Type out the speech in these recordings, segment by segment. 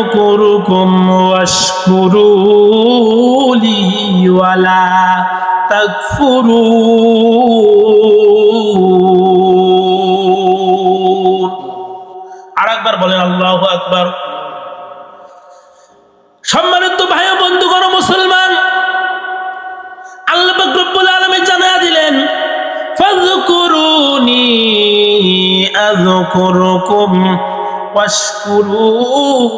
أذكركم واشكروا لي ولا تكفرون আরেকবার বলেন আল্লাহু আকবার সম্মানিত ভাই ও বন্ধুগণ ও মুসলমান আল্লাহ পাক রব্বুল আলামিন জানায়া দিলেন ফাযকুরুনি আযকুরুকুম ওয়াশকুরুলি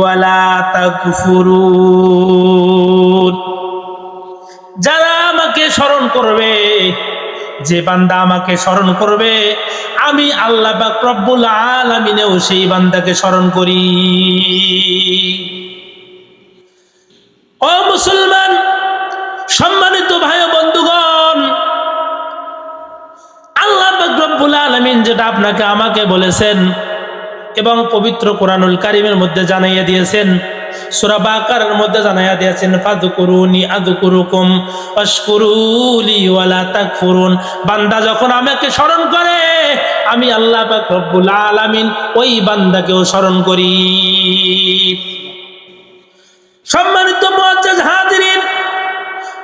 ওয়ালা তাকফুরুন যারা আমাকে স্মরণ করবে, যে বান্দা আমাকে স্মরণ করবে, আমি আল্লাহ পাক রব্বুল আলামিনেও সেই বান্দাকে স্মরণ করি। ও মুসলমান, সম্মানিত ভাই বন্ধুগণ, আল্লাহ পাক রব্বুল আলামিন যেটা আপনাকে আমাকে বলেছেন এবং পবিত্র কোরআনুল কারিমের মধ্যে জানাইয়া দিয়েছেন যখন আমাকে স্মরণ করে, আমি আল্লাহ ওই বান্দাকেও স্মরণ করি। সম্মানিত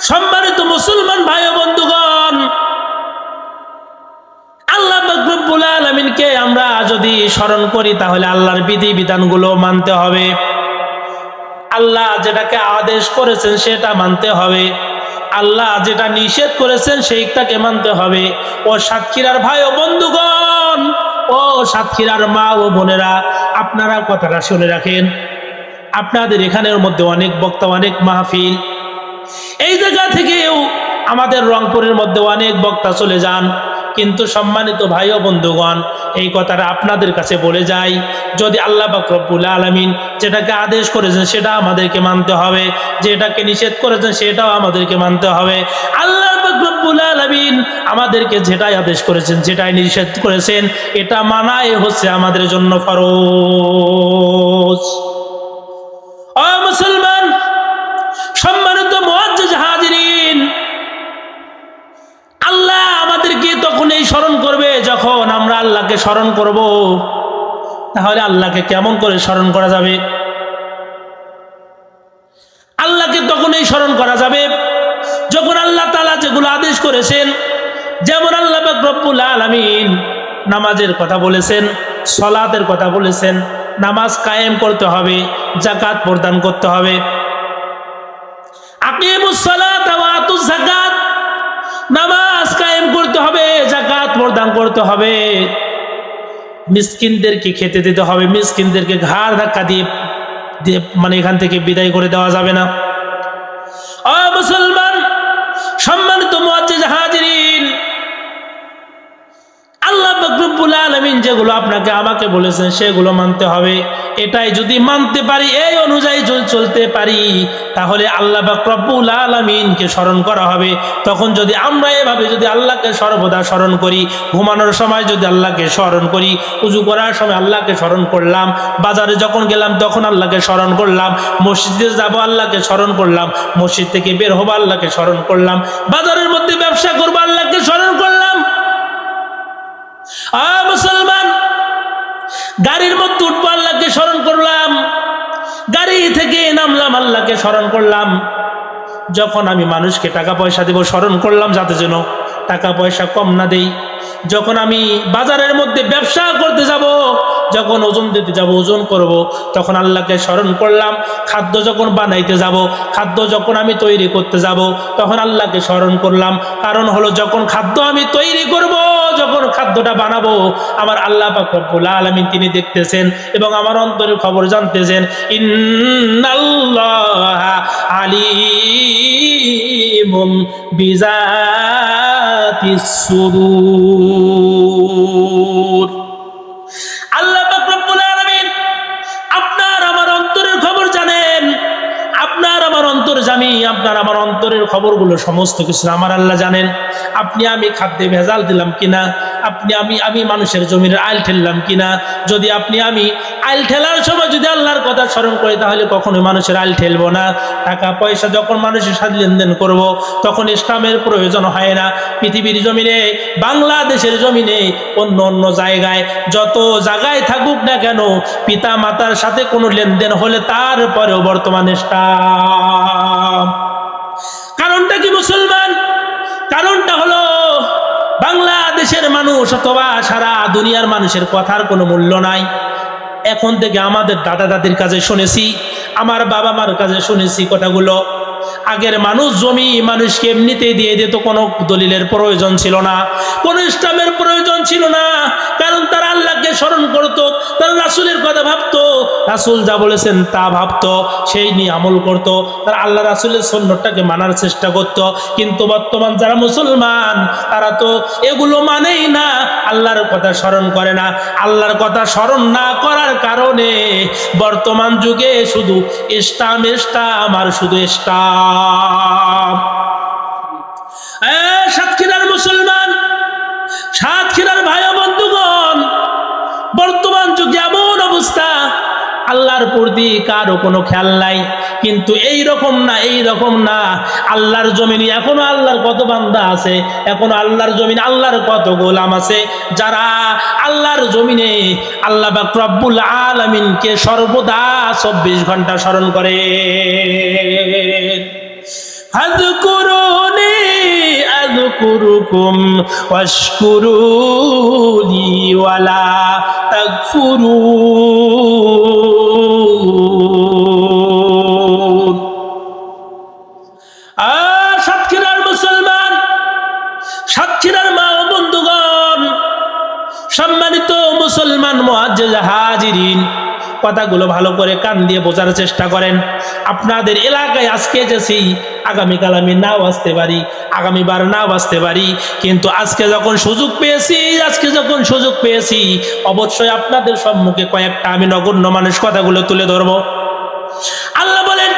সম্মানিত মুসলমান ভাই ও বন্ধুগণ রব্বুল আলমিনকে আমরা যদি স্মরণ করি, তাহলে আল্লাহর বিধি বিধানগুলো মানতে হবে। আল্লাহ যেটাকে আদেশ করেছেন, সেটা মানতে হবে। আল্লাহ যেটা নিষেধ করেছেন, সেইটাকে মানতে হবে। ও সাতক্ষীরার ভাই ও বন্ধুগণ, ও সাতক্ষীরার মা ও বোনেরা, আপনারা কথাটা শুনে রাখেন। আপনাদের এখানের মধ্যে অনেক বক্তা, অনেক মাহফিল। এই জায়গা থেকেও আমাদের রংপুরের মধ্যে অনেক বক্তা চলে যান। কিন্তু সম্মানিত ভাই ও বন্ধুগণ, এই কথাটা আপনাদের কাছে বলে যাই, যদি আল্লাহ বাকরবুল আলমিন যেটাকে আদেশ করেছেন সেটা আমাদেরকে মানতে হবে, যেটাকে নিষেধ করেছেন সেটাও আমাদেরকে মানতে হবে। আল্লাহ বাকরবুল আলমিন আমাদেরকে যেটাই আদেশ করেছেন, যেটাই নিষেধ করেছেন, এটা মানাই হচ্ছে আমাদের জন্য ফরজ। মুসলমান! আল্লাহকে স্মরণ করব, তাহলে আল্লাহকে কেমন করে স্মরণ করা যাবে? আল্লাহকে তখন এই স্মরণ করা যাবে যখন আল্লাহ তালা যেগুলো আদেশ করেছেন, যেমন আল্লাহ রব্বুল আলামিন নামাজের কথা বলেছেন, সলাতের কথা বলেছেন, নামাজ কায়েম করতে হবে জাকাত প্রদান করতে হবে। নামাজ কায়েম করতে হবে জাকাত প্রদান করতে হবে। মিসকিনদেরকে খেতে দিতে হবে, মিসকিনদেরকে ঘাড় ধাক্কা দিয়ে মানে এখান থেকে বিদায় করে দেওয়া যাবে না। মুসলমান! বকরবুল আলমিন যেগুলো আপনাকে আমাকে বলেছেন সেগুলো মানতে হবে। এটাই যদি মানতে পারি, এই অনুযায়ী চলতে পারি, তাহলে আল্লাহ বকরবুল আলমিনকে স্মরণ করা হবে। তখন যদি আমরা এভাবে যদি আল্লাহকে সর্বদা স্মরণ করি, ঘুমানোর সময় যদি আল্লাহকে স্মরণ করি, উজু করার সময় আল্লাহকে স্মরণ করলাম, বাজারে যখন গেলাম তখন আল্লাহকে স্মরণ করলাম, মসজিদে যাব আল্লাহকে স্মরণ করলাম, মসজিদ থেকে বের হব আল্লাহকে স্মরণ করলাম, বাজারের মধ্যে ব্যবসা করব করলাম মুসলমান, গাড়ির মধ্যে উঠবো, আল্লাহকে স্মরণ করলাম। গাড়ি থেকে নামলাম, আল্লাহকে স্মরণ করলাম। যখন আমি মানুষকে টাকা পয়সা দেব, স্মরণ করলাম যাতে যেন টাকা পয়সা কম না দেই। যখন আমি বাজারের মধ্যে ব্যবসা করতে যাব, যখন ওজন দিতে যাব, ওজন করব, তখন আল্লাহকে স্মরণ করলাম, খাদ্য যখন বানাইতে যাব, খাদ্য যখন আমি তৈরি করতে যাব, তখন আল্লাহকে স্মরণ করলাম। কারণ হলো যখন খাদ্য আমি তৈরি করব, যখন খাদ্যটা বানাবো, আমার আল্লাহ পাক রব্বুল আলামিন তিনি দেখতেছেন এবং আমার অন্তরের খবর জানতেছেন, ইন্নাল্লাহ আলিমুম বিজাতিস সুদূর অন্তরের আপনার আমার অন্তরের খবরগুলো সমস্ত কিছু আমার আল্লাহ জানেন। আপনি আমি খাদ্যে ভেজাল দিলাম কিনা? আপনি আমি আমি মানুষের জমির আইল ঠেললাম কিনা? যদি আপনি আমি আইল ঠেলার সময় যদি আল্লাহর কথা স্মরণ করি, তাহলে কখনোই মানুষের আইল ঠেলবো না। টাকা, পয়সা যখন মানুষের সাথে লেনদেন করব, তখন ইসলামের প্রয়োজন হয় না। পৃথিবীর জমিনে, বাংলাদেশের জমিনে, অন্য অন্য জায়গায়, যত জায়গায় থাকুক না কেন পিতা মাতার সাথে কোনো লেনদেন হলে তারপরেও বর্তমানে ইসলাম কারণটা কি মুসলমান? কারণটা হলো, বাংলাদেশের মানুষ অথবা সারা দুনিয়ার মানুষের কথার কোনো মূল্য নাই। এখন থেকে আমাদের দাদা দাদির কাছে শুনেছি, আমার বাবা মার কাছে শুনেছি কথাগুলো। আগের মানুষ জমি মানুষকে এমনিতেই দিয়ে দিত, কোনো দলিলের প্রয়োজন ছিল না, কোনো ইসলামের প্রয়োজন ছিল না। স্মরণ করত তারা রাসুলের কথা ভাবতো। রাসুল যা বলেছেন তা ভাবতো সেই নিয়ে আমল করত। তারা আল্লাহ রাসুলের সন্ন্যটাকে মানার চেষ্টা করত। কিন্তু বর্তমান যারা মুসলমান তারা তো এগুলো মানেই না। আল্লাহর কথা স্মরণ করে না। আল্লাহর কথা স্মরণ না করার কারণে বর্তমান যুগে শুধু ইসলাম ইসলাম আর শুধু ইসলাম। এ, সাতক্ষীরার মুসলমান আল্লাহর প্রতি কারও কোনো খেয়াল নাই। কিন্তু এই রকম না এই রকম না। আল্লাহর জমিনে এখনও আল্লাহর কত বান্দা আছে, এখনও আল্লাহর জমিনে আল্লাহর কত গোলাম আছে। যারা আল্লাহর জমিনে আল্লাহ বা রব্বুল আলমিনকে সর্বদা চব্বিশ ঘণ্টা স্মরণ করে। আযকুরুকুম ওয়াশকুরুলি ওয়ালা তাকফুরুন মুসলমান হাজিরিন। কথাগুলো ভালো করে কান দিয়ে বোঝার চেষ্টা করেন। আপনাদের এলাকায় আজকে এসেছি, আগামীকাল আমি নাও আসতে পারি, আগামীবার নাও আসতে পারি। কিন্তু আজকে যখন সুযোগ পেয়েছি, আজকে যখন সুযোগ পেয়েছি, অবশ্যই আপনাদের সম্মুখে কয়েকটা আমি নগণ্য মানুষ কথাগুলো তুলে ধরবো। আল্লাহ বলেন,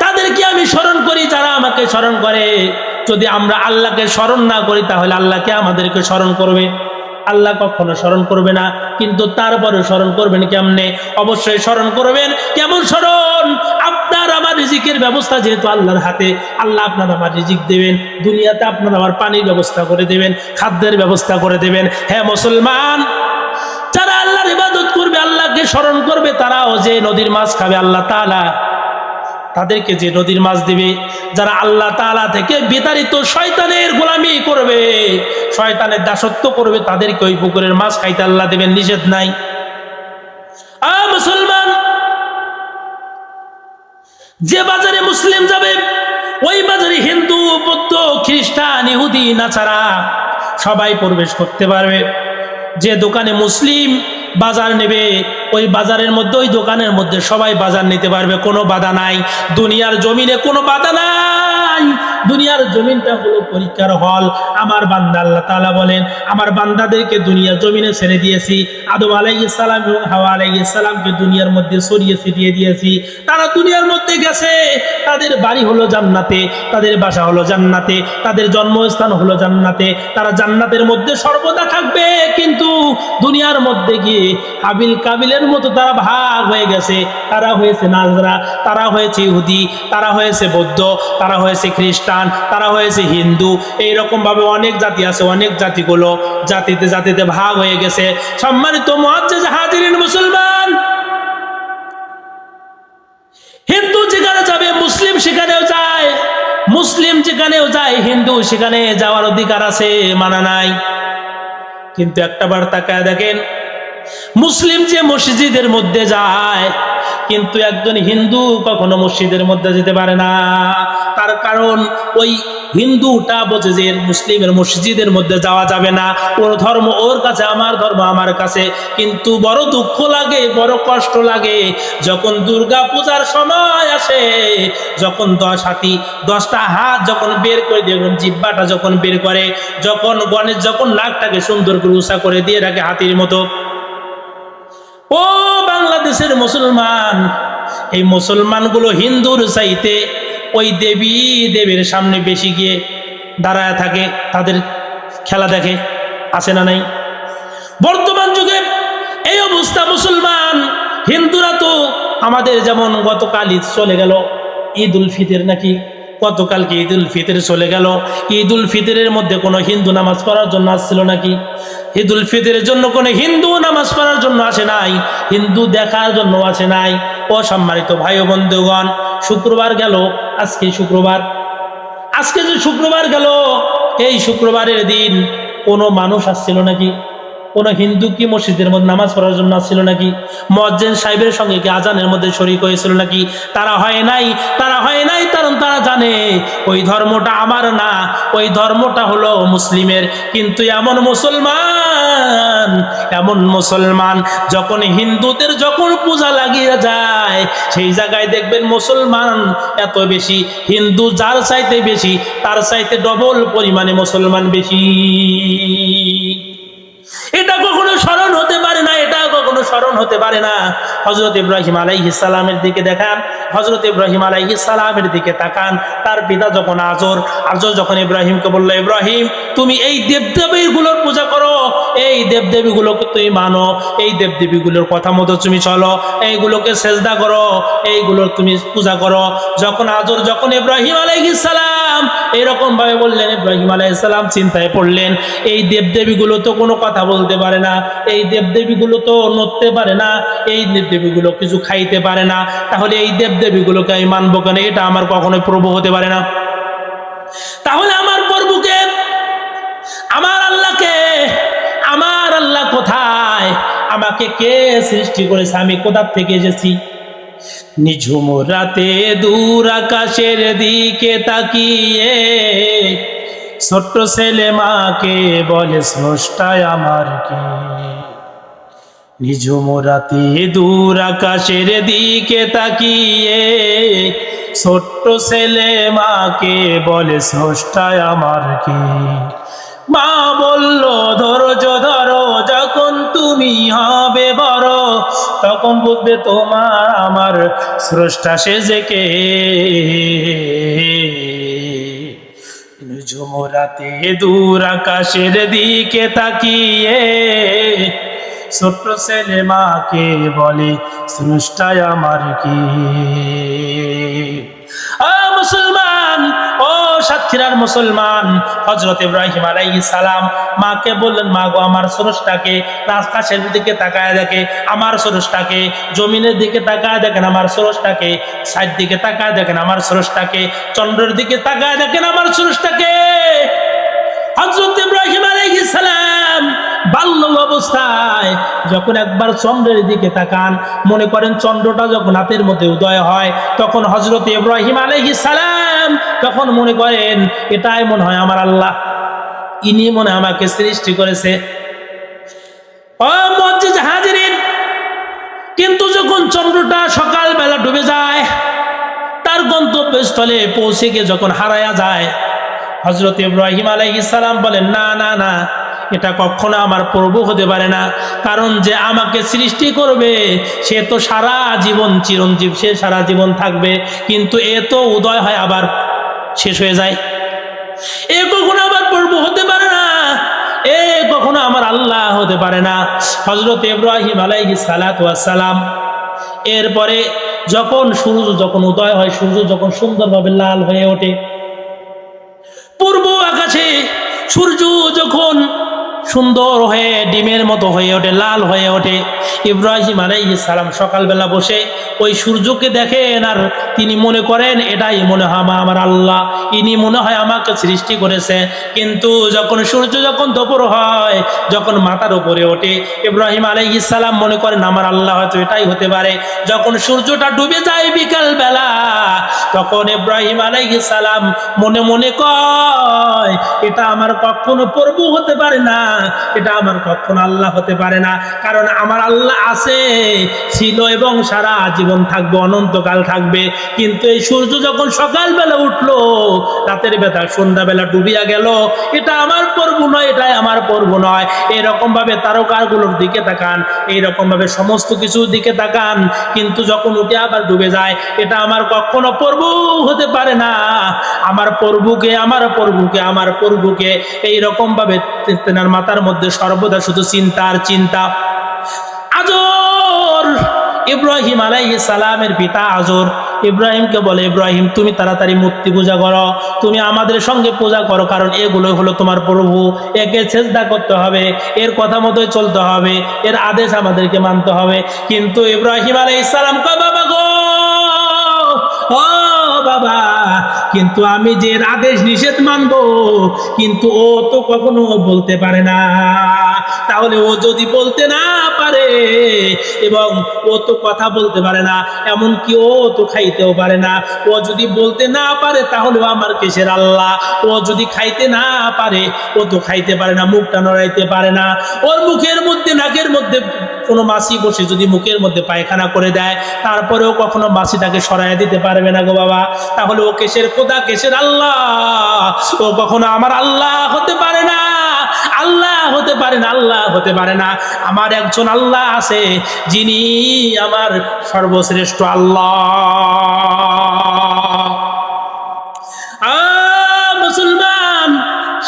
তাদেরকে আমি স্মরণ করি, যারা আমাকে স্মরণ করে। যদি আমরা আল্লাহকে স্মরণ না করি, তাহলে আল্লাহকে আমাদেরকে স্মরণ করবে? আল্লাহ কখনো স্মরণ করবে না, কিন্তু তারপরে স্মরণ করবেন কেমনে? অবশ্যই স্মরণ করবেন। কেমন স্মরণ? আপনার আমার রিজিকের ব্যবস্থা যেহেতু আল্লাহর হাতে, আল্লাহ আপনার আমার রিজিক দেবেন। দুনিয়াতে আপনার আমার পানির ব্যবস্থা করে দেবেন, খাদ্যের ব্যবস্থা করে দেবেন। হ্যাঁ মুসলমান, যারা আল্লাহর ইবাদত করবে, আল্লাহকে স্মরণ করবে, তারাও যে নদীর মাছ খাবে, আল্লাহ তাআলা তাদেরকে যে নদীর মাছ দিবে, যারা আল্লাহ তালা থেকে বিতাড়িত শয়তানের গোলামি করবে, শয়তানের দাসত্ব করবে, তাদেরকে ওই পুকুরের মাছ খাইতে আল্লাহ দেবেন, নিষেধ নাই। মুসলমান, যে বাজারে মুসলিম যাবে, ওই বাজারে হিন্দু, বৌদ্ধ, খ্রিস্টান, ইহুদি নাছাড়া সবাই প্রবেশ করতে পারবে। যে দোকানে মুসলিম বাজার নেবে ওই বাজারের মধ্যে, ওই দোকানের মধ্যে সবাই বাজার নিতে পারবে, কোনো বাধা নাই। দুনিয়ার জমিনে কোনো বাধা নাই। দুনিয়ার জমিনটা হলো পরীক্ষার হল। আমার বান্দা আল্লাহ তাআলা বলেন, আমার বান্দাদেরকে দুনিয়ার জমিনে ছেড়ে দিয়েছি। আদম আলাইহিস সালাম এবং হাওয়া আলাইহিস সালামকে দুনিয়ার মধ্যে সরিয়ে ছিটিয়ে দিয়েছি। তারা দুনিয়ার মধ্যে গেছে। তাদের বাড়ি হলো জান্নাতে, তাদের বাসা হলো জান্নাতে, তাদের জন্মস্থান হলো জান্নাতে। তারা জান্নাতের মধ্যে সর্বদা থাকবে। কিন্তু দুনিয়ার মধ্যে গিয়ে হাবিল কাবিলের মতো তারা ভাগ হয়ে গেছে। তারা হয়েছে নাজরা, তারা হয়েছে ইহুদি, তারা হয়েছে বৌদ্ধ, তারা হয়েছে খ্রিস্টান, তারা হয়েছে হিন্দু। এইরকম ভাবে অনেক জাতি আছে, অনেক জাতিগুলো জাতিতে জাতিতে ভাগ হয়ে গেছে। সম্মানিত মুআজ্জিজ হাজিরিন মুসলমান, হিন্দু যেখানে যাবে, মুসলিম সেখানেও যায়। মুসলিম যেখানেও যায়, হিন্দু সেখানে যাওয়ার অধিকার আছে, মানা নাই। কিন্তু একটা বার তাকায় দেখেন মুসলিম যে মসজিদের মধ্যে যায়, কিন্তু একজন হিন্দু কখনো মসজিদের মধ্যে যেতে পারে না। তার কারণ ওই হিন্দুটা বোঝে যে মুসলিমের মসজিদের মধ্যে যাওয়া যাবে না। ওর ধর্ম ওর কাছে, আমার ধর্ম আমার কাছে। কিন্তু বড় দুঃখ লাগে, বড় কষ্ট লাগে যখন দুর্গা পূজার সময় আসে, যখন দশ হাতি, দশটা হাত যখন বের করে দিয়ে জিব্বাটা যখন বের করে, যখন গণেশ যখন নাকটাকে সুন্দর করে উষা করে দিয়ে রাখে হাতির মতো ও বাংলাদেশের মুসলমান, এই মুসলমানগুলো হিন্দুর চাইতে ওই দেবী দেবীর সামনে বেশি গিয়ে দাঁড়ায় থাকে, তাদের খেলা দেখে আসে না নাই? বর্তমান যুগে এই অবস্থা মুসলমান, হিন্দুরা তো আমাদের যেমন গতকাল ঈদ চলে গেল ঈদ উল ফিতর নাকি গতকালকে ঈদ উল ফিতর চলে গেল? ঈদ উল ফিতরের মধ্যে কোনো হিন্দু নামাজ পড়ার জন্য আসছিল নাকি? ঈদ উল ফিতরের জন্য কোনো হিন্দু নামাজ পড়ার জন্য আসে নাই? হিন্দু দেখার জন্য আসে নাই। অসম্মানিত ভাই বন্ধুগণ, শুক্রবার গেল, আজকে শুক্রবার। আজকে যে শুক্রবার গেল, এই শুক্রবারের দিন কোনো মানুষ আসছিল নাকি? কোনো হিন্দু কি মসজিদের মধ্যে নামাজ পড়ার জন্য আসছিল নাকি? মজ্জেন সাহেবের সঙ্গে কি আজানের মধ্যে শরিক হয়েছিল নাকি? তারা হয় নাই, তারা হয় নাই, কারণ তারা জানে, ওই ধর্মটা আমার না, ওই ধর্মটা হলো মুসলিমের। কিন্তু এমন মুসলমান এমন মুসলমান যখন হিন্দুদের যখন পূজা লাগিয়ে যায়, সেই জায়গায় দেখবেন মুসলমান এত বেশি, হিন্দু যার চাইতে বেশি, তার চাইতে ডবল পরিমাণে মুসলমান বেশি। এটা কখনো স্মরণ হতে পারে না, এটা কখনো স্মরণ হতে পারে না। হজরত ইব্রাহিম সালামের দিকে দেখান হজরত ইব্রাহিম সালামের দিকে তাকান, তার পিতা যখন আজর আজর যখন ইব্রাহিমকে বলল, ইব্রাহিম, তুমি এই দেবদেবীগুলোর পূজা করো, এই দেবদেবীগুলোকে তুমি মানো, এই দেবদেবীগুলোর কথা মতো তুমি চলো, এইগুলোকে সেজদা করো, এইগুলোর তুমি পূজা করো। যখন আজর, যখন ইব্রাহিম সালাম এরকম ভাবে বললেন, ইব্রাহিম আলাইহিস সালাম চিন্তায় পড়লেন, এই দেবদেবীগুলো তো কোনো কথা বলতে পারে না, এই দেবদেবীগুলো তো নড়তে পারে না, এই দেবদেবীগুলো কিছু খাইতে পারে না, তাহলে এই দেবদেবীগুলোকে আমি মানবো কেন? এটা আমার কখনোই প্রভু হতে পারে না। তাহলে আমার প্রভুকে আমার আল্লাহকে আমার আল্লাহ কোথায়? আমাকে কে সৃষ্টি করেছে? আমি কোথার থেকে এসেছি? নিঝুম রাতে দূর আকাশের দিকে তাকিয়ে ছোট্ট ছেলে মাকে বলে, স্রষ্টায় আমার কে? নিঝুম রাতে দূর আকাশের দিকে তাকিয়ে ছোট্ট ছেলে মাকে বলে, স্রষ্টায় আমার কে? মা বলল, ধৈর্য ধরো, যখন তুমি হবে তখন বুঝবে তোমার আমার স্রষ্টা সেজেকে ঝুমরাতে দূর আকাশের দিকে তাকিয়ে ছোট্ট ছেলে মাকে বলে, স্রষ্টায় আমার কি? মুসলমান, ও সাতক্ষীরার মুসলমান হজরত ইব্রাহিম আলাইহি সালাম, মাকে বললেন, মা গো, আমার সরসটাকে আকাশের দিকে তাকায় দেখে, আমার সরসটাকে জমিনের দিকে তাকায় দেখেন, আমার সরসটাকে সাইড দিকে তাকায় দেখেন, আমার সরসটাকে চন্দ্রের দিকে তাকায় দেখেন, আমার স্রষ্টাকে। হজরত ইব্রাহিম আলাইহিস সালাম বাল্য অবস্থায় যখন একবার চন্দ্রের দিকে তাকান, মনে করেন চন্দ্রটা যখন হাতের মধ্যে উদয় হয়, তখন হজরত ইব্রাহিম আলাইহিস সালাম তখন মনে করেন, এটাই মনে হয় আমার আল্লাহ। ইনি মনে আমাকে সৃষ্টি করেছে। কিন্তু যখন চন্দ্রটা সকালবেলা ডুবে যায়, তার গন্তব্যস্থলে পৌঁছে গিয়ে যখন হারায়া যায় হজরত ইব্রাহিম সালাম বলেন, না না না, এটা কখনো আমার প্রভু হতে পারে না। কারণ যে আমাকে সৃষ্টি করবে, সে তো সারা জীবন চিরঞ্জীব, সে সারা জীবন থাকবে। কিন্তু এ তো উদয় হয় আবার শেষ হয়ে যায়। এ কখনো আবার প্রভু হতে পারে না। এ কখনো আমার আল্লাহ হতে পারে না। হজরত ইব্রাহিম ওয়াস সালাম এরপরে যখন সূর্য যখন উদয় হয়, সূর্য যখন সুন্দরভাবে লাল হয়ে ওঠে পূর্ব আকাশে সূর্য যখন সুন্দর হয়ে, ডিমের মতো হয়ে ওঠে, লাল হয়ে ওঠে। ইব্রাহিম সালাম সকালবেলা বসে ওই সূর্যকে দেখেন আর তিনি মনে করেন, এটাই মনে হয় আমার আল্লাহ। ইনি মনে হয় আমাকে সৃষ্টি করেছে। কিন্তু যখন সূর্য যখন দুপুর হয়, যখন মাথার উপরে ওঠে, ইব্রাহিম সালাম মনে করেন, আমার আল্লাহ হয়তো এটাই হতে পারে। যখন সূর্যটা ডুবে যায় বিকাল বেলা তখন ইব্রাহিম সালাম মনে মনে কয়, এটা আমার কখনো প্রভু হতে পারে না। এটা আমার কখনো আল্লাহ হতে পারে না। কারণ আমার আল্লাহ আছে, ছিল এবং সারা জীবন থাকবে, অনন্তকাল থাকবে। কিন্তু এই সূর্য যখন সকালবেলা উঠল, রাতের বেলা সন্ধ্যাবেলা ডুবিয়া গেল, এটা আমার পর্ব নয়, এটাই আমার পর্ব নয়। এরকম ভাবে তারকাগুলোর দিকে তাকান এইরকম ভাবে সমস্ত কিছুর দিকে তাকান, কিন্তু যখন উঠে আবার ডুবে যায়, এটা আমার কখনো পর্ব হতে পারে না। আমার প্রভুকে আমার প্রভুকে আমার প্রভুকে এইরকম ভাবে তেনার মাথার মধ্যে সর্বদা শুধু চিন্তা আর চিন্তা। আজর! ইব্রাহিম আলাইহিস সালামের পিতা আজর। ইব্রাহিমকে বলে, ইব্রাহিম, তুমি তাড়াতাড়ি মূর্তি পূজা করো। তুমি আমাদের সঙ্গে পূজা করো, কারণ এগুলো হলো তোমার প্রভু। একে চেষ্টা করতে হবে, এর কথা মতোই চলতে হবে, এর আদেশ আমাদেরকে মানতে হবে। কিন্তু ইব্রাহিম আলাইহিস সালাম কয়, বাবা গো বাবা, কিন্তু আমি যে আদেশ নিষেধ মানবো, কিন্তু ও তো কখনো বলতে পারে না। তাহলে ও যদি বলতে না পারে, এবং ও তো কথা বলতে পারে না, এমনকি ও তো খাইতেও পারে না। ও যদি বলতে না পারে, তাহলে আমার কেসের আল্লাহ? ও যদি খাইতে না পারে, ও তো খাইতে পারে না, মুখটা নড়াইতে পারে না। ওর মুখের মধ্যে, নাকের মধ্যে কোনো মাসি বসে যদি মুখের মধ্যে পায়খানা করে দেয়, তারপরেও কখনো মাসিটাকে সরাই দিতে পারবে না গো বাবা। তাহলে ও কেশের খোদা কেশের আল্লাহ। ও কখনো আমার আল্লাহ হতে পারে না, আল্লাহ হতে পারে না, আল্লাহ হতে পারে না। আমার একজন আল্লাহ আছে, যিনি আমার সর্বশ্রেষ্ঠ আল্লাহ।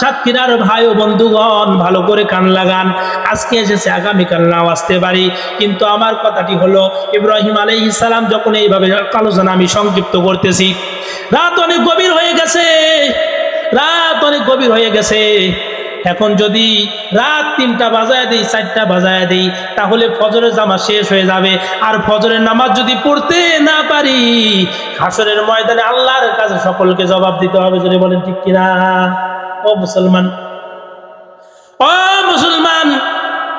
সাতক্ষীরার ভাই ও বন্ধুগণ, ভালো করে কান লাগান। আজকে এসেছে আগামীকাল, নাও আসতে পারি। কিন্তু আমার কথাটি হলো, ইব্রাহিম আলাই ইসালাম যখন এইভাবে আলোচনা আমি সংক্ষিপ্ত করতেছি, রাত অনেক গভীর হয়ে গেছে, রাত অনেক গভীর হয়ে গেছে। এখন যদি রাত তিনটা বাজায় দিই, চারটা বাজায় দিই, তাহলে ফজরের জামা শেষ হয়ে যাবে। আর ফজরের নামাজ যদি পড়তে না পারি, হাসরের ময়দানে আল্লাহর কাছে সকলকে জবাব দিতে হবে যদি বলেন ঠিক কিনা? ও মুসলমান। ও মুসলমান,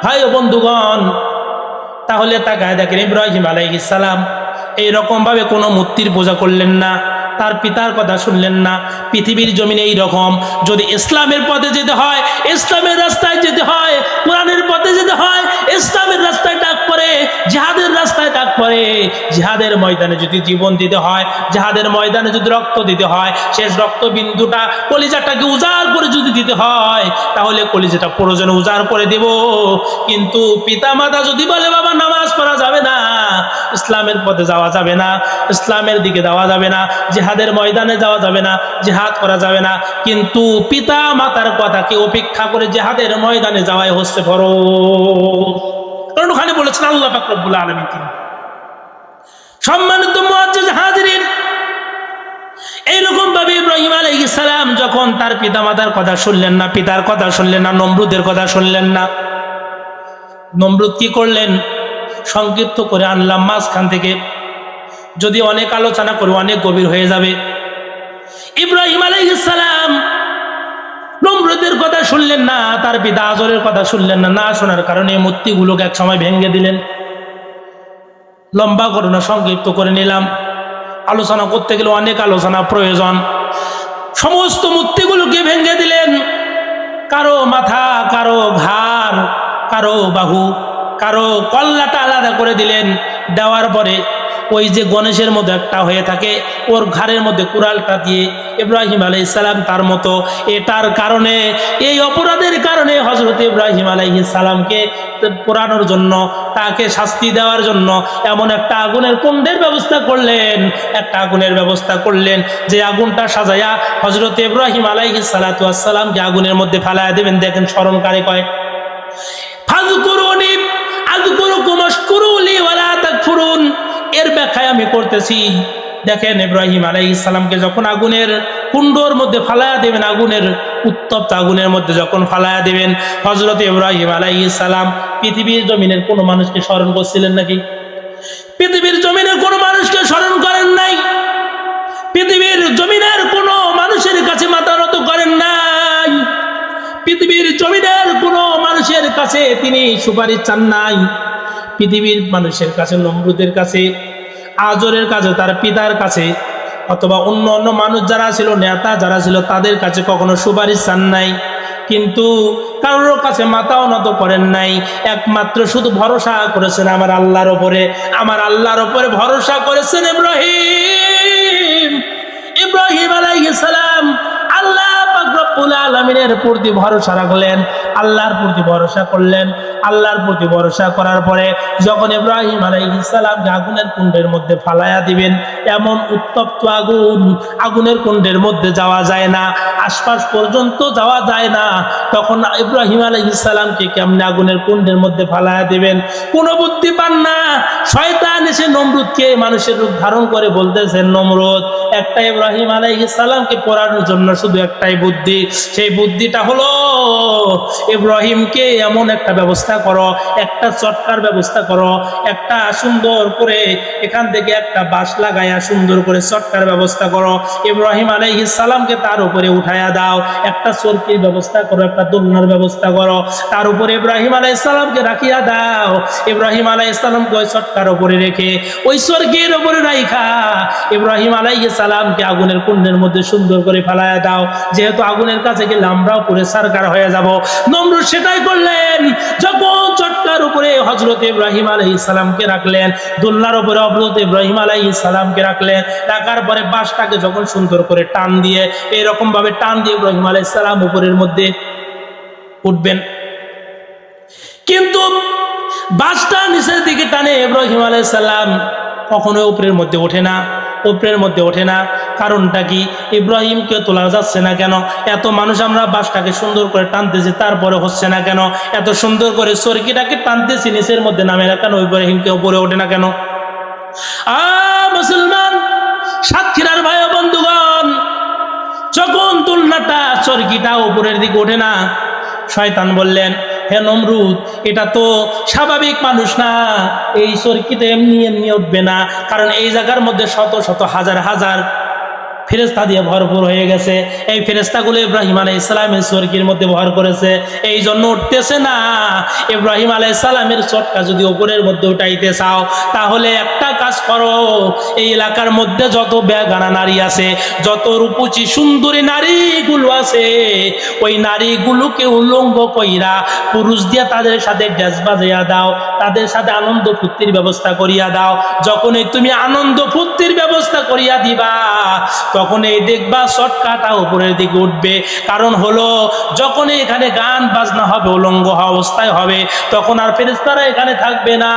ভাই ও বন্ধুগণ, তাহলে তা গায়ে দেখেন ইব্রাহিম আলাইহিস সালাম এইরকম ভাবে কোনো মূর্তির পূজা করলেন না। তার পিতার কথা শুনলেন না। পৃথিবীর জমিনে এই রকম যদি ইসলামের পথে যেতে হয়, ইসলামের রাস্তায় যেতে হয়, কোরআনের পথে যেতে হয়, ইসলামের রাস্তায় ডাক পড়ে, জিহাদের রাস্তায় ডাক পড়ে। জিহাদের ময়দানে যদি জীবন দিতে হয়, জিহাদের ময়দানে যদি রক্ত দিতে হয়, শেষ রক্ত বিন্দুটা কলিজাটাকে উজাড় করে যদি দিতে হয়, তাহলে কলিজাটা প্রয়োজনে উজাড় করে দেব। কিন্তু পিতা মাতা যদি বলে, বাবা, নামাজ পড়া যাবে না, ইসলামের পথে যাওয়া যাবে না, ইসলামের দিকে যাওয়া যাবে না জিহাদের ময়দানে যাওয়া যাবে না, জিহাদ করা যাবে না। কিন্তু পিতা মাতার কথাকে উপেক্ষা করে জিহাদের ময়দানে যাওয়াই হচ্ছে ফরজ। কারণ ওখানে বলেছেন আল্লাহ পাক রব্বুল আলামিন তিনি। সম্মানিত হাজিরিন এইরকম ভাবে ইব্রাহিম সালাম যখন তার পিতা মাতার কথা শুনলেন না, পিতার কথা শুনলেন না, নমরুদের কথা শুনলেন না, নমরুদ কি করলেন? সংক্ষিপ্ত করে আনলাম মাঝখান থেকে। যদি অনেক আলোচনা করে, অনেক গভীর হয়ে যাবে। ইব্রাহিম আলাইহিস সালাম নমরুদের কথা শুনলেন না, তার পিতা আজরের কথা শুনলেন না না শোনার কারণে মূর্তিগুলোকে এক সময় ভেঙে দিলেন। লম্বা ঘটনা সংক্ষিপ্ত করে নিলাম। আলোচনা করতে গেলে অনেক আলোচনা প্রয়োজন। সমস্ত মূর্তিগুলোকে ভেঙে দিলেন। কারও মাথা, কারও ঘাড়, কারও বাহু, কারও কল্লাটা আলাদা করে দিলেন। দেওয়ার পরে ওই যে গণেশের মধ্যে একটা হয়ে থাকে, ওর ঘাড়ের মধ্যে কুড়ালটা দিয়ে ইব্রাহিম আলাই সালাম তার মতো। এটার কারণে, এই অপরাধের কারণে হজরত ইব্রাহিম আলাইহি সালামকে পোড়ানোর জন্য, তাকে শাস্তি দেওয়ার জন্য এমন একটা আগুনের কুণ্ডের ব্যবস্থা করলেন, একটা আগুনের ব্যবস্থা করলেন, যে আগুনটা সাজাইয়া হজরত ইব্রাহিম আলাইহি সালাতু আগুনের মধ্যে ফেলায় দেবেন। দেখেন স্মরণকারী কয় ফাজকুরুনি আযকুরুকুম আশকুরুলি ওয়ালা তাকফুরুন। এর ব্যাখ্যায় আমি করতেছি। দেখেন ইব্রাহিম আলাইহিস সালামকে যখন আগুনের কুণ্ডর মধ্যে ফালায়া দেবেন, আগুনের উত্তপ্ত আগুনের মধ্যে যখন ফালায়া দেবেন হজরত ইব্রাহিম আলাইহিস সালাম পৃথিবীর জমিনের কোনো মানুষকে স্মরণ করছিলেন নাকি? পৃথিবীর জমিনের কোনো মানুষকে স্মরণ করেন নাই। পৃথিবীর জমিনের কোনো মানুষের কাছে মাথা নত করেন নাই। পৃথিবীর জমিনের কোনো মানুষের কাছে তিনি সুপারিশ চান নাই। পৃথিবীর মানুষের কাছে, নমরুদের কাছে, আজরের কাছে, তার পিতার কাছে, অথবা অন্য অন্য মানুষ যারা ছিল, নেতা যারা ছিল, তাদের কাছে কখনো সুপারিশ চান নাই। কিন্তু কারোর কাছে মাথাও নত করেন নাই। একমাত্র শুধু ভরসা করেছেন আমার আল্লাহর ওপরে আমার আল্লাহর ওপরে ভরসা করেছেন ইব্রাহিম। ইব্রাহিম আলাইহিস সালাম আল্লাহ রব্বুল আলামিনের প্রতি ভরসা রাখলেন, আল্লাহর প্রতি ভরসা করলেন। আল্লাহর প্রতি ভরসা করার পরে যখন ইব্রাহিম আলাইহিস সালামকে আগুনের কুণ্ডের মধ্যে ফালায়া দিবেন, এমন উত্তপ্ত আগুন, আগুনের কুণ্ডের মধ্যে যাওয়া যায় না, আশপাশ পর্যন্ত যাওয়া যায় না, তখন ইব্রাহিম আলাইহিস সালামকে কেমনে আগুনের কুণ্ডের মধ্যে ফালায়া দিবেন? কোনো বুদ্ধি পান না। শয়তান এসে নমরুদকে মানুষের রূপ ধারণ করে বলতেছেন, নমরুদ, একটা ইব্রাহিম আলাইহিস সালামকে পড়ানোর জন্য শুধু একটাই বুদ্ধি সেই বুদ্ধিটা হলো, ইব্রাহিমকে এমন একটা ব্যবস্থা করো, একটা চটকার ব্যবস্থা করো, একটা সুন্দর করে এখান থেকে একটা বাঁশ লাগাইয়া সুন্দর করে চটকার ব্যবস্থা করো। ইব্রাহিম আলাইহিস সালামকে তার উপরে উঠাইয়া দাও, একটা চরকির ব্যবস্থা করো, একটা দোলনার ব্যবস্থা করো। তার উপরে ইব্রাহিম আলাইহিস সালামকে রাখিয়া দাও। ইব্রাহিম আলাইহিস সালামকে ওই চটকার উপরে রেখে, ওই চরকির উপরে রাইখা, ইব্রাহিম আলাইহিস সালামকে আগুনের কুণ্ডের মধ্যে সুন্দর করে ফেলাইয়া দাও। যেহেতু আগুনের কাছে গেলে আমরাও পুরে সারকার হয়ে যাব। নমরুদ সেটাই করলেন। যখন চটকার উপরে হজরত ইব্রাহিম আলাইহিস সালামকে রাখলেন, দোলনার উপরে হজরত ইব্রাহিম আলাইহিস সালামকে রাখলেন, রাখার পরে বাঁশটাকে যখন সুন্দর করে টান দিয়ে এরকম ভাবে টান দিয়ে ইব্রাহিম আলাইহিস সালাম উপরের মধ্যে উঠবেন। কিন্তু বাসটা নিচের দিকে টানে ইব্রাহিম আলাইহিস সালাম কখনো উপরের মধ্যে ওঠে না, উপরের মধ্যে ওঠে না। কারণটা কি? ইব্রাহিমকে তোলা যাচ্ছে না কেন? এত মানুষ আমরা বাসটাকে সুন্দর করে টানতেছি, তারপরে হচ্ছে না কেন? এত সুন্দর করে সরকিটাকে টানতেছি, নিচের মধ্যে নামে না কেন ইব্রাহিমকে উপরে ওঠে না কেন? আ, মুসলমান, সাতক্ষীরার ভাই বন্ধুগণ, যখন তুলনাটা চরকিটা উপরের দিকে ওঠে না, শয়তান বললেন হে নমরুদ, এটা তো স্বাভাবিক মানুষ না। এই চরকিতে এমনি এমনি উঠবে না, কারণ এই জায়গার মধ্যে শত শত হাজার হাজার ফেরেস্তা দিয়ে ভরপুর হয়ে গেছে। এই ফেরেস্তাগুলো ইব্রাহিম আলাই ইসলামের চরকির মধ্যে ভর করেছে। এই জন্য উঠতেছে না। ইব্রাহিম আলাই ইসলামের চটকা যদি ওপরের মধ্যে উঠাইতে চাও, তাহলে একটা কাজ করো। এই এলাকার মধ্যে যত বেগানা নারী আছে, যত রূপচি সুন্দরী নারীগুলো আছে, ওই নারীগুলোকে উল্লঙ্গ কইরা পুরুষ দিয়া তাদের সাথে ড্যাস বাজাইয়া দাও, তাদের সাথে আনন্দ ফুর্তির ব্যবস্থা করিয়া দাও। যখনই তুমি আনন্দ ফুর্তির ব্যবস্থা করিয়া দিবা তখন এই দেখবা শর্টকাটা উপরের দিকে উঠবে। কারণ হলো যখন এখানে গান বাজনা হবে, উলঙ্গ অবস্থায় হবে, তখন আর ফেরেস্তারা এখানে থাকবে না।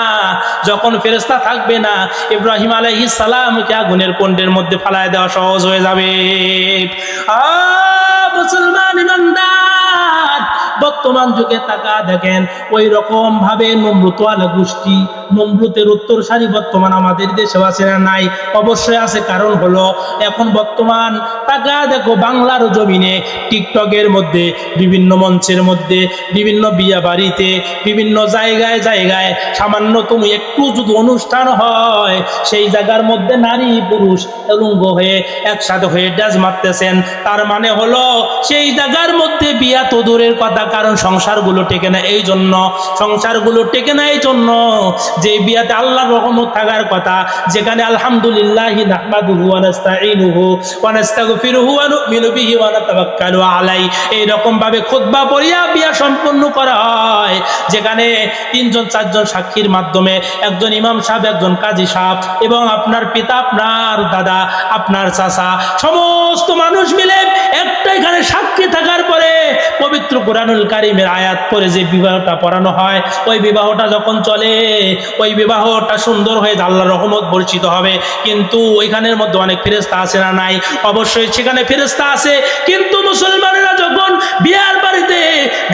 যখন ফেরেস্তা থাকবে না, ইব্রাহিম আলাইহিস সালামকে আগুনের কুণ্ডের মধ্যে ফালায় দেওয়া সহজ হয়ে যাবে। আ মুসলমান ইমানদার! বর্তমান যুগে তাকা দেখেন ওই রকম ভাবে নমরুতওয়ালা গোষ্ঠী, নমরুতের উত্তর সারি বর্তমান আমাদের দেশে আছে না নাই? অবশ্যই আছে, কারণ হলো এখন বর্তমান তাকা দেখো বাংলার জমিনে, টিকটকের মধ্যে, বিভিন্ন মঞ্চের মধ্যে, বিভিন্ন বিয়া বাড়িতে, বিভিন্ন জায়গায় জায়গায় সামান্য তুমি একটু যদি অনুষ্ঠান হয়, সেই জায়গার মধ্যে নারী পুরুষ উলঙ্গ হয়ে একসাথে হয়ে ডাজ মারতেছেন। তার মানে হলো সেই জায়গার মধ্যে বিয়া তো দূরের কথা কারণ সংসারগুলো টেকে না এই জন্য, সংসারগুলো টেকে না এই জন্য। যে বিয়াতে আল্লাহর রহমত থাকার কথা, যেখানে আলহামদুলিল্লাহ আলাই ভাবে পড়িয়া বিয়া সম্পন্ন করা হয় যেখানে তিনজন, চারজন সাক্ষীর মাধ্যমে একজন ইমাম সাহেব, একজন কাজী সাহেব এবং আপনার পিতা, আপনার দাদা, আপনার চাচা, সমস্ত মানুষ মিলে একটা এখানে সাক্ষী থাকার পরে পবিত্র কোরআনুল কারিমের আয়াত পরে যে বিবাহটা পড়ানো হয়, ওই বিবাহটা যখন চলে, ওই বিবাহটা সুন্দর হয়ে আল্লাহ রহমত বর্ষিত হবে। কিন্তু ওইখানের মধ্যে অনেক ফেরেস্তা আছে না নাই? অবশ্যই সেখানে ফেরেস্তা আছে। কিন্তু মুসলমানেরা যখন বিয়ার বাড়িতে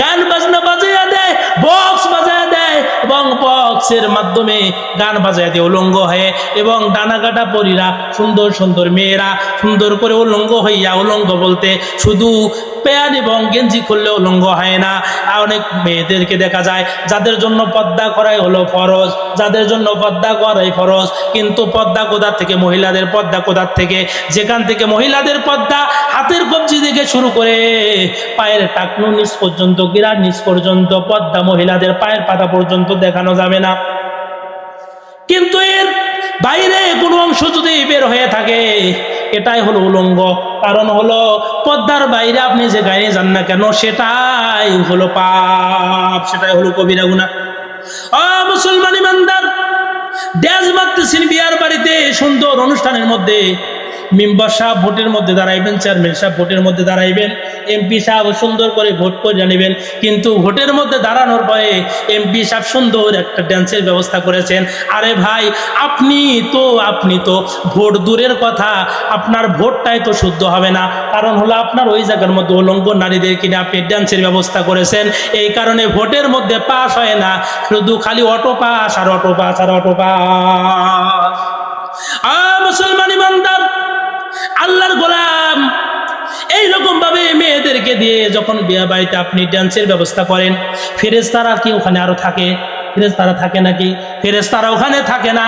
গান বাজনা বাজিয়ে দেয় বক্স বাজাইয়া দেয় এবং বক্সের মাধ্যমে গান বাজাইয়া দিয়ে উলঙ্গ হয়ে এবং ডানা কাটা পরীরা সুন্দর সুন্দর মেয়েরা সুন্দর করে উলঙ্গ হইয়া উলঙ্গ বলতে শুধু প্যান এবং গেঞ্জি খুললে উলঙ্গ হয় না। অনেক মেয়েদেরকে দেখা যায় যাদের জন্য পদ্মা করাই হলো ফরজ, যাদের জন্য পর্দা করাই ফরজ। কিন্তু পদ্মা কোদার থেকে মহিলাদের পদ্মা কোদার থেকে যেখান থেকে মহিলাদের পর্দা হাতের কবজি থেকে শুরু করে পায়ের টাকনু নিচ পর্যন্ত, গিরার নিচ পর্যন্ত, পদ্মা মহিলাদের পায়ের পাতা পর্যন্ত দেখানো যাবে না। কিন্তু এর বাইরে কোনো অংশ যদি বের হয়ে থাকে, এটাই হলো উলঙ্গ। কারণ হলো, পদ্মার বাইরে আপনি যে গায়ে যান না কেন, সেটাই হলো পাপ, সেটাই হলো কবিরা গুণা ও মুসলমান ইমানদার ড্যাস মারতেছেন বিয়ার বাড়িতে সুন্দর অনুষ্ঠানের মধ্যে। মেম্বার সাহেব ভোটের মধ্যে দাঁড়াইবেন, চেয়ারম্যান সাহেব ভোটের মধ্যে দাঁড়াইবেন, এমপি সাহেব সুন্দর করে ভোট করে জানিবেন, কিন্তু ভোটের মধ্যে দাঁড়ানোর পরে এমপি সাহেব সুন্দর একটা ড্যান্সের ব্যবস্থা করেছেন। আরে ভাই, আপনি তো আপনি তো ভোট দূরের কথা, আপনার ভোটটাই তো শুদ্ধ হবে না। কারণ হলো আপনার ওই জায়গার মধ্যে অলঙ্গ নারীদের কিনে আপনি ড্যান্সের ব্যবস্থা করেছেন। এই কারণে ভোটের মধ্যে পাস হয় না। শুধু খালি অটো পাস আর অটো পাস আর অটো পাস আ, মুসলমান ইমানদার আল্লাহর গোলাম। এইরকম ভাবে মেয়েদেরকে দিয়ে যখন বিয়ে বাড়িতে আপনি ড্যান্সের ব্যবস্থা করেন ফেরেস্তারা কি ওখানে আরও থাকে? ফেরেস্তারা থাকে নাকি? ফেরেস্তারা ওখানে থাকে না।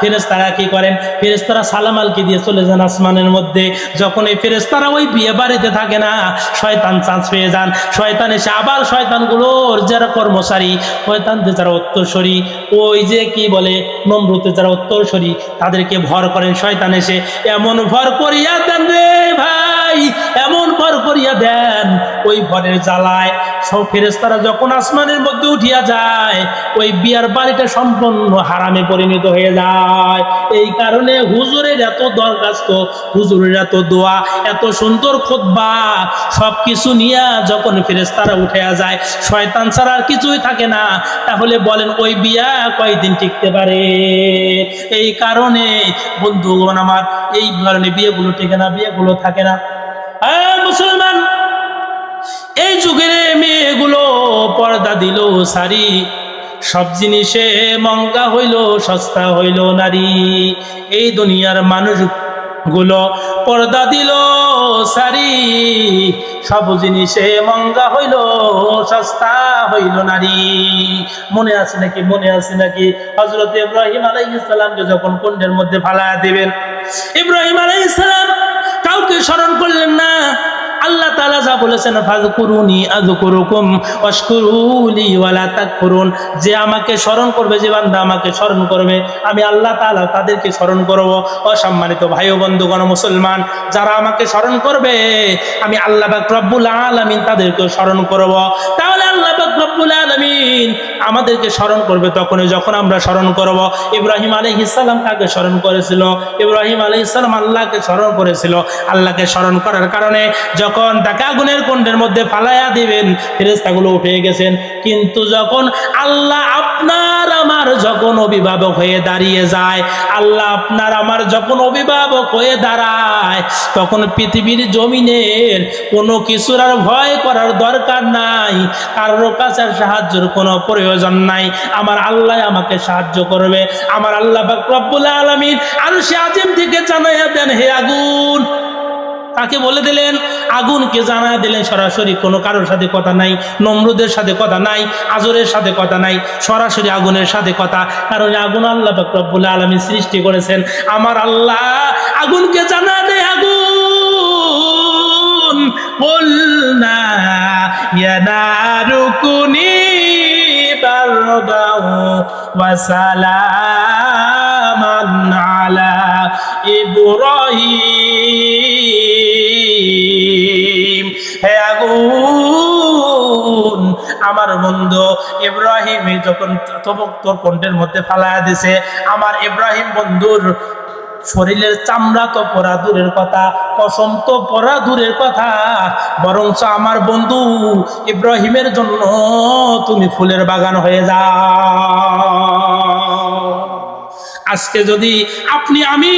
ফেরেস্তারা কি করেন? ফেরেস্তারা সালামালকে দিয়ে চলে যান আসমানের মধ্যে। যখন এই ফেরেস্তারা ওই বিয়ে বাড়িতে থাকে না, শয়তান চান্স পেয়ে যান। শয়তান এসে আবার শয়তানগুলোর যারা কর্মচারী, শয়তানদের যারা উত্তরসরী, ওই যে কি বলে নম্রতে যারা উত্তরসরী, তাদেরকে ভর করেন। শয়তান এসে এমন ভর করিয়া দেন রে ভাই। এমন ভর করিয়া দেন। ওই ভরের জ্বালায় সব ফেরেস্তারা যখন আসমানের মধ্যে উঠিয়া যায়, ওই বিয়ার বাড়িটা সম্পূর্ণ হারামে পরিণত হয়ে যায়। এই কারণে হুজুরের এত দরখাস্ত, হুজুরের এত দোয়া, এত সুন্দর খোদবা সব কিছু নিয়ে যখন ফেরেস্তারা উঠে যায়, শয়তান ছাড়া আর কিছুই থাকে না। তাহলে বলেন, ওই বিয়া কয়দিন টিকতে পারে? এই কারণে বন্ধুগণ আমার, এই কারণে বিয়েগুলো টেকে না, বিয়েগুলো থাকে না। মুসলমান। এই যুগের মেয়েগুলো পর্দা দিল সারি সব জিনিসে মঙ্গা হইল, সস্তা হইল নারী। এই দুনিয়ার মানুষগুলো পর্দা দিল সারি সব জিনিসে মঙ্গা হইল, সস্তা হইল নারী। মনে আছে নাকি? মনে আছে নাকি? হজরত ইব্রাহিম আলাইসালামকে যখন কুণ্ডের মধ্যে ফালায়া দিবেন, ইব্রাহিম আলাইসালাম কাউকে স্মরণ করলেন না। আল্লাহ তাআলা যা বলেছেন, ফাযকুরুনি আযকুরুকুম ওয়াশকুরুলি ওয়ালা তাকফুরুন। যে আমাকে স্মরণ করবে, যে বান্দা আমাকে স্মরণ করবে, আমি আল্লাহ তাআলা তাদেরকে স্মরণ করব। অসম্মানিত ভাই ও বন্ধুগণ, মুসলমান, যারা আমাকে স্মরণ করবে, আমি আল্লাহ পাক রব্বুল আলামিন তাদেরকে স্মরণ করব। তাহলে আল্লাহ রব্বুল আলমিন আমাদেরকে স্মরণ করবে তখনই যখন আমরা স্মরণ করব। ইব্রাহিম আলাইহিস সালাম কাকে স্মরণ করেছিল? ইব্রাহিম আলাইহিস সালাম আল্লাহকে স্মরণ করেছিল। আল্লাহকে স্মরণ করার কারণে যখন তাকে আগুনের কুণ্ডের মধ্যে ফালাইয়া দিবেন ফেরেস্তাগুলো উঠে গেছেন। কিন্তু যখন আল্লাহ আপনার আমার যখন অভিভাবক হয়ে দাঁড়িয়ে যায়, আল্লাহ আপনার আমার যখন অভিভাবক হয়ে দাঁড়ায়, তখন পৃথিবীর জমিনের কোনো কিছুর আর ভয় করার দরকার নাই, কারোর কাছে সাহায্যের কোনো প্রয়োজন নাই। আমার আল্লাহ আমাকে সাহায্য করবে। আমার আল্লাহ রব্বুল আলামিন আর সে আজিম থেকে জানাইয়া দেন, হে আগুন! তাকে বলে দিলেন, আগুনকে জানা দিলেন, সরাসরি কোনো কারোর সাথে কথা নাই, নমরুদের সাথে কথা নাই, আজরের সাথে কথা নাই, সরাসরি আগুনের সাথে কথা, কারণ আগুন আল্লাহ পাক রব্বুল আলামিন সৃষ্টি করেছেন। আমার আল্লাহ আগুনকে জানা দেয়, আগুন। বলনা ইয়ানারুকুনি বারদাও আলা ইব্রাহিম। হে আগুন, আমার বন্ধু ইব্রাহিম যখন তোর কণ্ঠের মধ্যে ফালায়া দিছে, আমার ইব্রাহিম বন্ধুর শরীরের চামড়া তো পরা দূরের কথা পশম তো পরা দূরের কথা, বরঞ্চ আমার বন্ধু ইব্রাহিমের জন্য তুমি ফুলের বাগান হয়ে যাও। আজকে যদি আপনি, আমি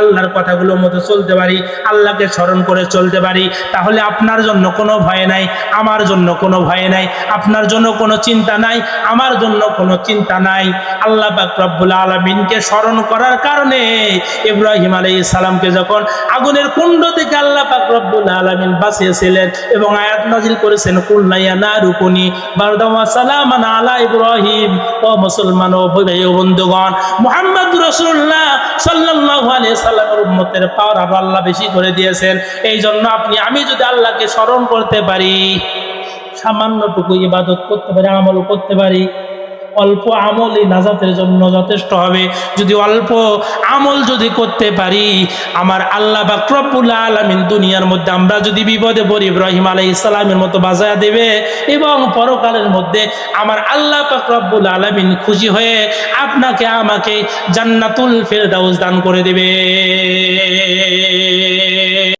আল্লাহর কথাগুলোর মতো চলতে পারি, আল্লাহকে স্মরণ করে চলতে পারি, তাহলে আপনার জন্য কোনো ভয় নাই, আমার জন্য কোনো ভয় নাই, আপনার জন্য কোনো চিন্তা নাই, আমার জন্য কোনো চিন্তা নাই। আল্লাহ পাক রব্বুল আলমিনকে স্মরণ করার কারণে ইব্রাহিম আলাই সালামকে যখন আগুনের কুণ্ড থেকে আল্লাহ পাক রব্বুল আলমিন বাঁচিয়েছিলেন এবং আয়াত নাজিল করেছেন কুল্লাইয়া না রুকুনি বারদামা সালামান আলা ইব্রাহিম। ও মুসলমান ও ভাই ও মোহাম্মদ রসুল্লাহ সাল্লাহ সাল্লামের উম্মতের পাওয়ার আরও আল্লাহ বেশি করে দিয়েছেন। এই জন্য আপনি, আমি যদি আল্লাহকে স্মরণ করতে পারি, সামান্যটুকু ইবাদত করতে পারি, আমল করতে পারি অল্প আমলই নাজাতের জন্য যথেষ্ট হবে। যদি অল্প আমল যদি করতে পারি, আমার আল্লাহ বা রব্বুল আলামিন দুনিয়ার মধ্যে আমরা যদি বিপদে পড়ি, ইব্রাহিম আলাইহিস ইসলামের মতো বাজায়া দেবে এবং পরকালের মধ্যে আমার আল্লাহ পাক রব্বুল আলামিন খুশি হয়ে আপনাকে, আমাকে জান্নাতুল ফেরদাউস দান করে দেবে।